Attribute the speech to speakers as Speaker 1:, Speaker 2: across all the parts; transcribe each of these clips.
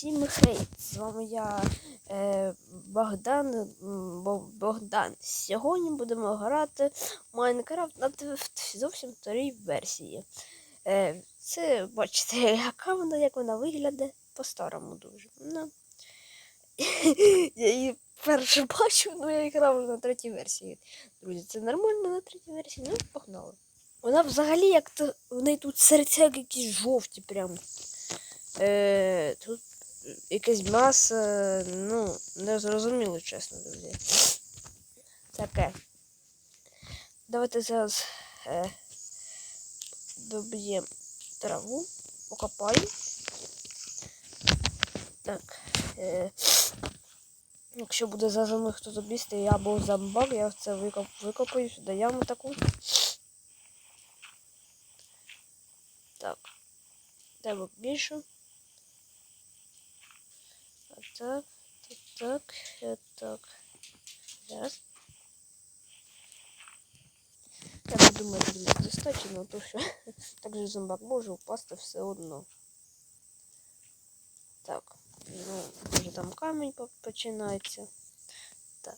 Speaker 1: Всім хейт! З вами я е, Богдан. Богдан. Сьогодні будемо грати в Майнкрафт на зовсім вторій версії. Е, це бачите, яка вона, як вона виглядає по-старому дуже. Ну, я її перше бачу, ну я грав на третій версії. Друзі, це нормально на третій версії, ну погнали. Вона взагалі як то в неї тут серця якісь жовті прям. Е, тут якесь м'ясо, ну, не зрозуміло, чесно, друзі. Таке. Давайте зараз е, доб'ємо траву, покопаємо. Так. Е, якщо буде за мною хто забісти, я або зомбак, я це викоп, викопаю сюди яму таку. Так. Треба більше. Так, так, так, е, так. Зараз. Я не думаю, що буде достатньо, то що так же зомбак може впасти все одно. Так, ну, вже там камінь по- починається. Так.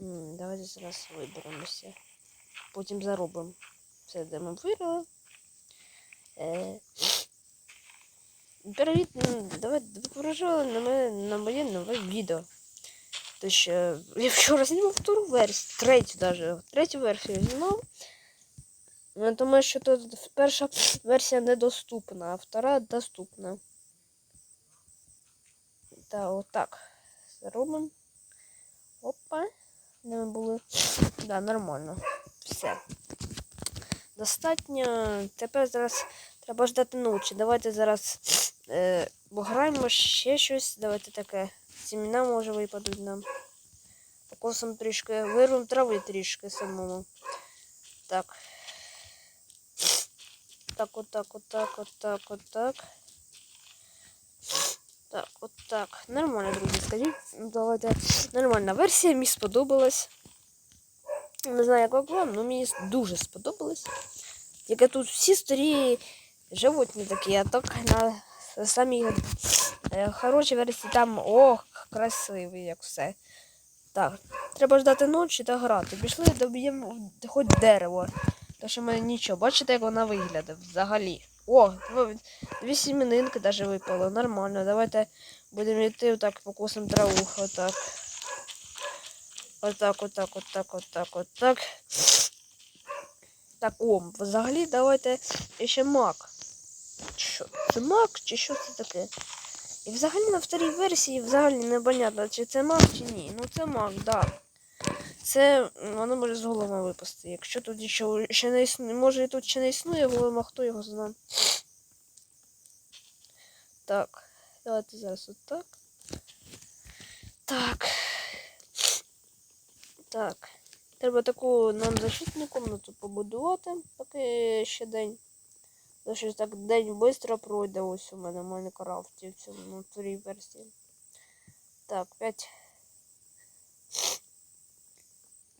Speaker 1: М, Давайте зараз виберемося. Потім заробимо все, де ми вирили. Е, Привіт, м, давайте ви на моє, на моє нове відео. Тож е, я вчора знімав втору версію, третю даже, третю версію знімав. Я думаю, що тут перша версія недоступна, а втора доступна. Та отак. Зробимо. Опа. Де ми були? Да, нормально. Все. Достатньо. Тепер зараз треба ждати ночі. Давайте зараз е, пограємо ще щось. Давайте таке. Сімена може випадуть нам. Покосимо трішки. Вирвемо трави трішки самому. Так. Так, отак, отак, отак, отак. Так, отак. Нормально, друзі, скажіть. Давайте. Нормальна версія, мені сподобалась. Не знаю, як вам, але мені дуже сподобалось. Тільки тут всі старі животні такі, а так на самій е, хорошій версії там ох, красивий, як все. Так, треба ждати ночі та грати. Пішли, доб'ємо хоч дерево. Тому що мене нічого. Бачите, як вона виглядає взагалі. О, дві сімінинки навіть випало. Нормально. Давайте будемо йти отак, покусимо траву. Отак. Отак, отак, отак, отак, отак. Так, о, взагалі давайте ще мак. Що? Це мак чи що це таке? І взагалі на вторій версії взагалі не понятно, чи це мак, чи ні. Ну це мак, да. Це воно може з голома випасти. Якщо тут ще, ще не існує, може і тут ще не існує голома, хто його знає. Так, давайте зараз отак. Так. Так. Треба таку нам защитну комнату побудувати, поки ще день. Тому що так день швидко пройде ось у мене в Майнкрафті в цьому ну, версії. Так, 5.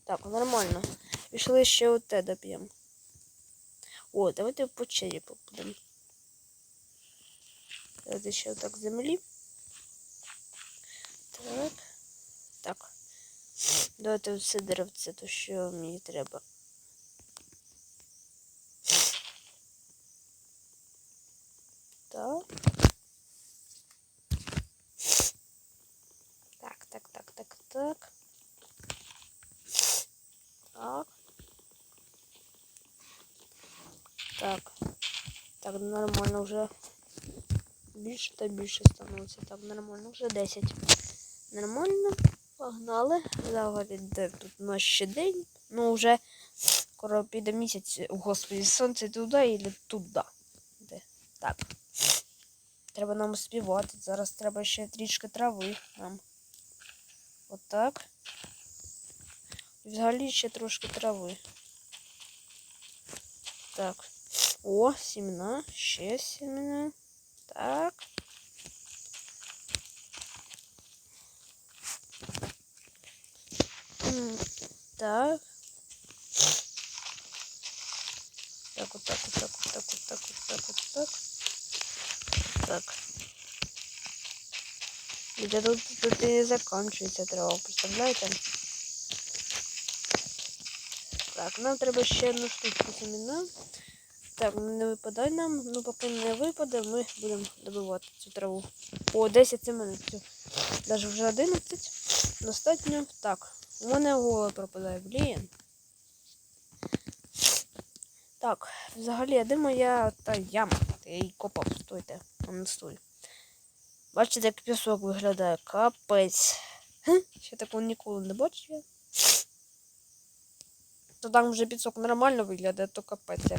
Speaker 1: Так, нормально. Пішли ще оте доб'ємо. О, давайте по черепу будемо. Давайте ще отак землі. Так. Так. Давайте все деревце, то що мені треба. Так. Так, так, так, так, так. Так. Так. Нормально вже. Більше та більше становиться. Так, нормально, вже 10. Нормально. Погнали. Взагалі, де тут у нас ще день. Ну, вже скоро піде місяць. Господи, сонце туди і туди. Де? Так. Треба нам співати. Зараз треба ще трішки трави нам. Отак. І взагалі ще трошки трави. Так. О, сімена. Ще сімена. Так. М, Так. Так, вот так, вот так, вот так, вот так, вот так, вот так. І де тут, тут і закінчується трава, представляєте? Так, нам треба ще одну штучку семена. Так, не випадай нам, ну поки не випаде, ми будемо добивати цю траву. О, 10 семен. Даже вже 11. Достатньо. Так, у мене голова пропадає, блін. Так, взагалі, а де моя та яма? Я її копав, стойте, а не стой. Бачите, як пісок виглядає. Капець. Ще такого ніколи не бачив. То там вже пісок нормально виглядає, то капець.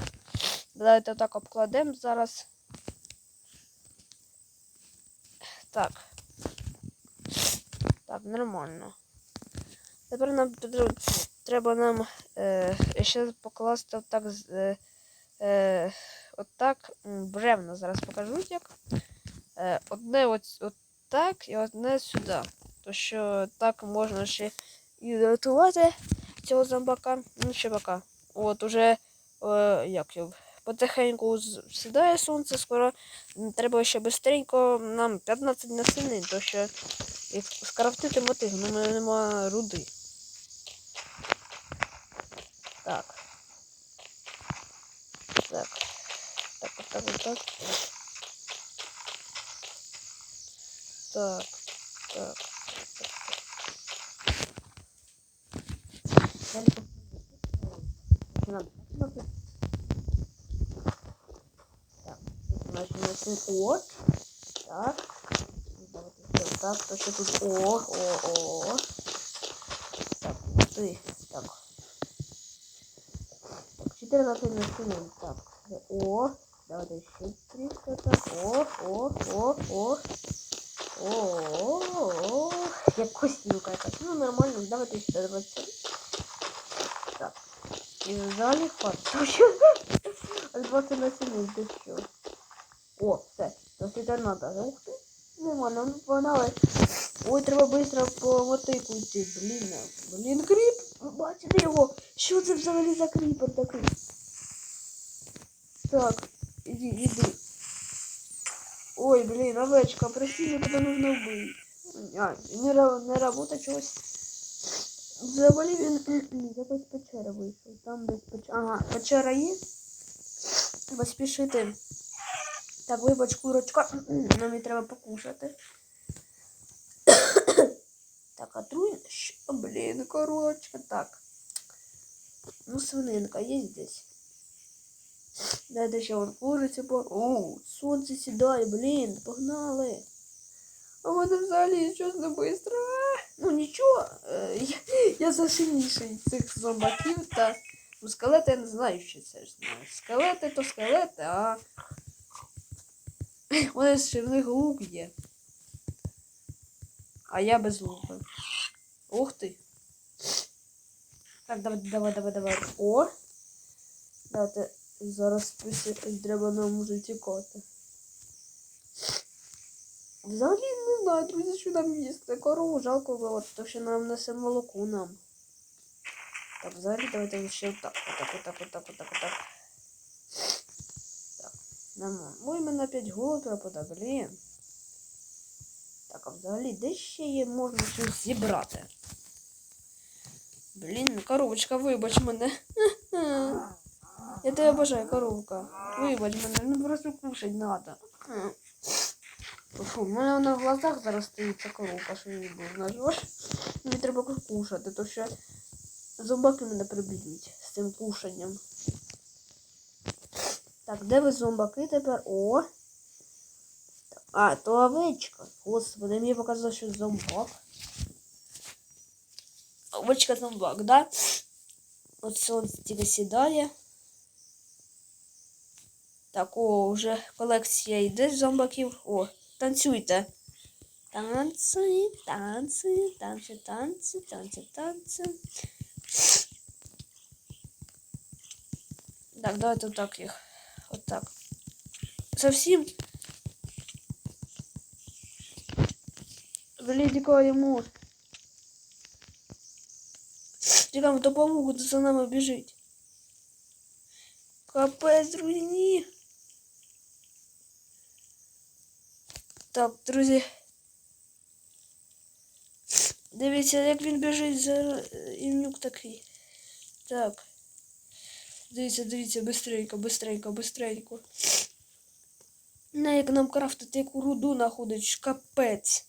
Speaker 1: Давайте так обкладемо зараз. Так. Так, нормально. Тепер нам треба, нам е, ще покласти отак. Е, е, отак м, бревна. Зараз покажу як. Е, одне от, от так і одне сюди. То що так можна ще і рятувати цього зомбака. Ну, ще пока. От уже е, як його, потихеньку сідає сонце, скоро треба ще швидко нам 15 насильний, то що скрафтити мотив, ну, мене нема руди. Так. Так. Так, так, так. Так, так, так. Надо. Так, значит, носим О. Так. Давайте так, то що тут О, О, О. Так, ти. Так. Так, 14 насилин. Так. О. Давайте ще трішки так. О, О, О, О. О, о, о, як якась. Ну нормально, давайте ще 20. Так. І взагалі. Що? Аж 20 на 7, ти що? О, все. Досить надо. Ух ти. Нормально, ну погнали. Ой, треба швидко по мотику йти. Блін, а, блін, кріп. Ви бачите його? Що це взагалі за кріпер такий? Так, іди, іди. Ой, блин, овечка, прости, мне туда нужно убить. А, не, не работа чогось. Взагалі він якось печера вийшов. Там десь печера. Ага, печера є. Треба спішити. Так, вибач, курочка. Нам і треба покушати. так, а труй. Що, блін, корочка. Так. Ну, свининка є здесь. Дайте ще вон курицю по. О, сонце сідає, блін, погнали. А в мене взагалі щось не бистро. Ну нічого, е, я, я засильніший цих зомбаків та скелети я не знаю, що це ж знаю. Скелети то скелети, а вони ще в них лук є. А я без лука. Ух ти. Так, давай, давай, давай, давай. О! Давайте зараз треба нам уже тікати. Взагалі не знаю, друзі, що нам їсти. Корову жалко було, то що нам несе молоко нам. Так, взагалі давайте ще отак, отак, отак, отак, отак, отак. Так, нормально. Ой, мене опять голод пропадає, блін. Так, а взагалі де ще є можна щось зібрати? Блін, коровочка, вибач мене. Я тебе обожаю, коровка. Вибач мене, ну просто кушать надо. Фу, в мене на глазах зараз стоїть ця коровка, що її був нажор. Мені треба кушати, то що зомбаки мене приб'ють з цим кушанням. Так, де ви зомбаки тепер? О! А, то овечка. Господи, мені показало, що зомбак. Овечка зомбак, да? От сонце тільки сідає. Так, о, вже колекція йде з зомбаків. О, танцюйте. Танці, танці, танці, танці, танці, танці. Так, давайте так їх. Отак. Совсем. Великого йому. Тікаємо допомогу, за нами біжить. Капець, друзі, ні. Так, друзі. Дивіться, як він біжить за івнюк такий. Так. Дивіться, дивіться, бистренько, бистренько, бистренько. На як нам крафтити яку руду знаходить, капець.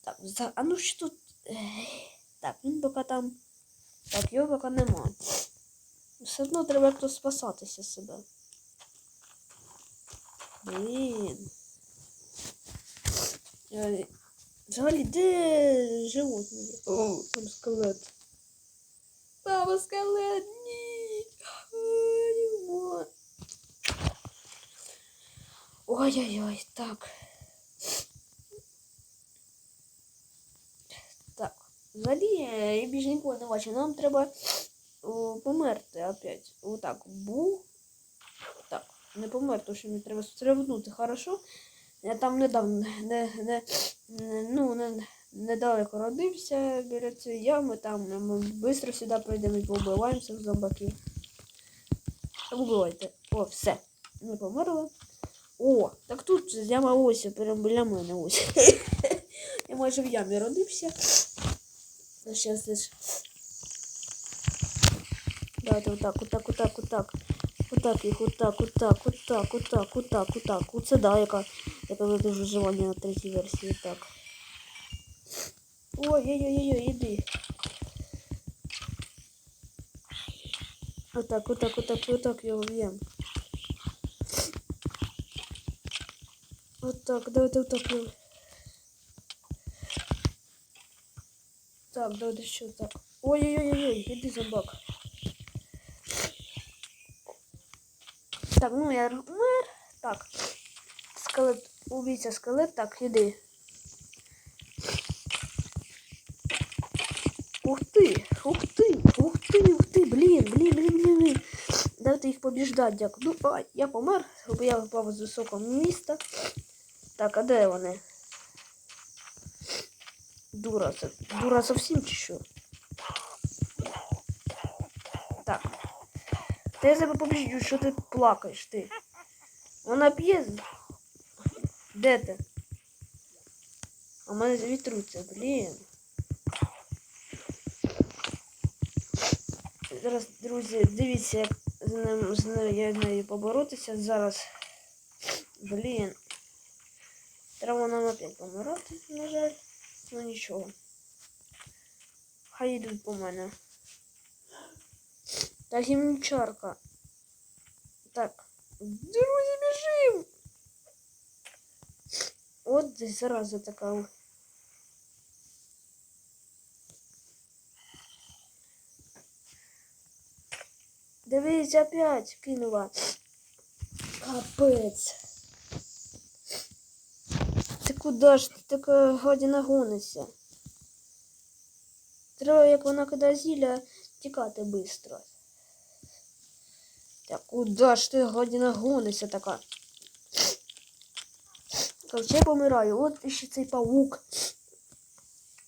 Speaker 1: Так, за... а ну що тут? Так, він поки там. Так, його поки нема. Все одно треба якось спасатися себе. Блін. Е, Взагалі, де животні? О, там скелет. Там скелет. Ой-ой-ой, так. Так. Взагалі, я більше нікого не бачу. Нам треба померти опять. Отак. Бу. Не померти, тому що мені треба стрибнути, хорошо? Я там недавно не, не, не, ну, не, недалеко родився біля цієї ями, там ми швидко сюди прийдемо і побиваємо всіх зомбаків. Убивайте. О, все. Ми померли. О, так тут яма ось, прямо біля мене ось. Я майже в ямі родився. Ну, Зараз десь. Давайте отак, отак, отак, отак. Отак їх, отак, отак, отак, отак, отак, отак. Оце да, яка, яка буде виживання на третій версії. Так. Ой-ой-ой-ой, іди. Отак, отак, отак, отак його в'єм. Отак, давайте отак його. Так, давайте ще так. Ой-ой-ой-ой, іди зомбак. Так, ну я мер. Так. Скелет, убийця скелет, так, іди. Ух ти, ух ти, ух ти, ух ти, блін, блін, блін, блін, блін. Давайте їх побіждати, дякую. Ну, а, я помер, бо я впав з високого міста. Так, а де вони? Дура, це дура зовсім чи що? Та я тебе побіжджу, що ти плакаєш, ти. Вона з- Де ти? А в мене вітруться, блін. Зараз, друзі, дивіться, як з ним з нею я нею поборотися зараз. Блін. Треба нам опять помирати, на жаль. Ну нічого. Хай йдуть по мене. Та гімнчарка. Так. Друзі, біжим! От десь зараза така. Дивись, опять кинула. Капець. Ти куди ж ти така година гонишся? Треба, як вона кидає зілля, тікати швидко. Так куди ж ти година гонишся така? Короче, я помираю. От ще цей паук.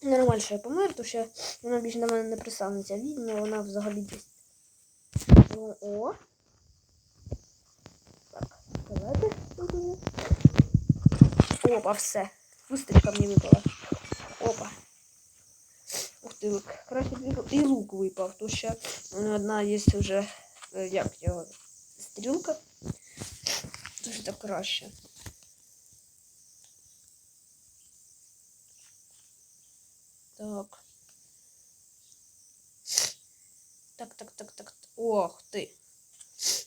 Speaker 1: Нормально, що я помер, тому що вона більше на мене не присанеться. Відьма, вона взагалі десь. О, о. Так, давайте. тут Опа, все. Быстренько мені випала. Опа. Ух ти, лук. Б і лук випав, то ще одна є вже, е, як його, стрілка. Дуже так краще. Так. Так, так, так, так. Ох ти.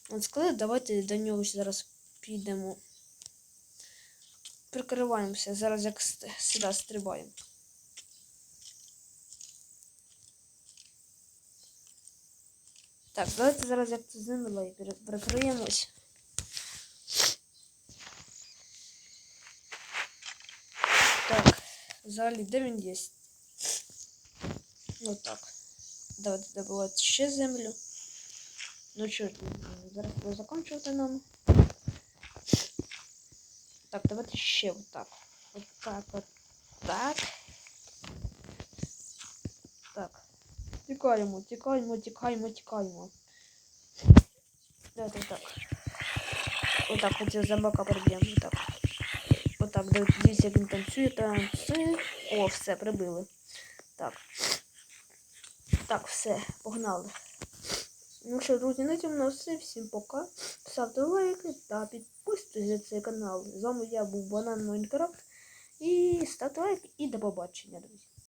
Speaker 1: От скелет, давайте до нього зараз підемо. Прикриваємося, зараз як сюди стрибаємо. Так, давайте зараз як це з ними лай пере- прикриємось. Так, взагалі, де він є? Ну так. Давайте добувати ще землю. Ну що ж, зараз треба закінчувати нам. Так, давайте ще отак. Отак, от так. Так. Тікаємо, тікаємо, тікаємо, тікаємо. Давайте так. Отак, от за бока проб'ємо. Так. Так, дивіться, дивіться, як він танцює, танцює. О, все, прибили. Так. Так, все, погнали. Ну що, друзі, на цьому на все. Всім пока. Ставте лайки та підписуйтесь на цей канал. З вами я був Банан Майнкрафт. І ставте лайк і до побачення, друзі.